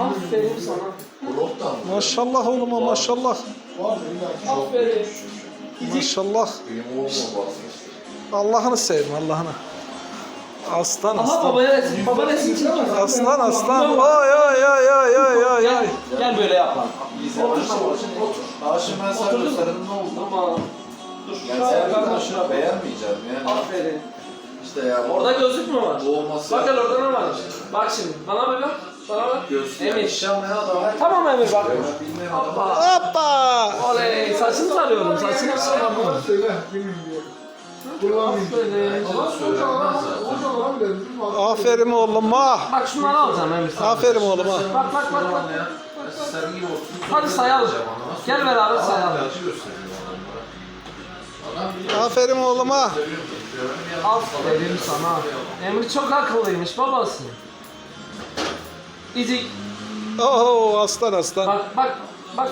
Aferin sana. Mı? Maşallah oğluma maşallah. Aferin. Maşallah. Benim oğluma basmıştır. Allah'ını seveyim Allah'ını. Aslan Aha aslan. baba resim, baba resim çekiyor. Aslan aslan. Ay ay ay ay ay ay Gel, ay. gel böyle yapalım. Otur şimdi otur. Şimdi ben sana Oturdun mu? ne oldu? Tamam. Dur Yani şuraya sen şuna beğenmeyeceğim yani. Aferin. İşte ya. Orada gözlük mü var? Bu olması. Bak hele orada ne var? Bak şimdi. Bana bir bak. Bana bak. Göğsü Emir. yakışamayan adam. Tamam Emir bak. Ben bilmeyen adam. Hoppa. Hoppa. Oley. Saçını sarıyorum. Saçını sarıyorum. Söyle. Kullanmayayım. Aferin. Dedim. Aferin oğluma. Bak şunları alacağım Emir sana. Aferin oğluma. Bak bak bak bak. Ya. Sen gibi otur. Hadi sayalım. Gel beraber sayalım. Adam. Aferin. Görünüm ya. Aferin sana. Emir çok akıllıymış babası. İzik. Oo aslan aslan. Bak bak. Bak.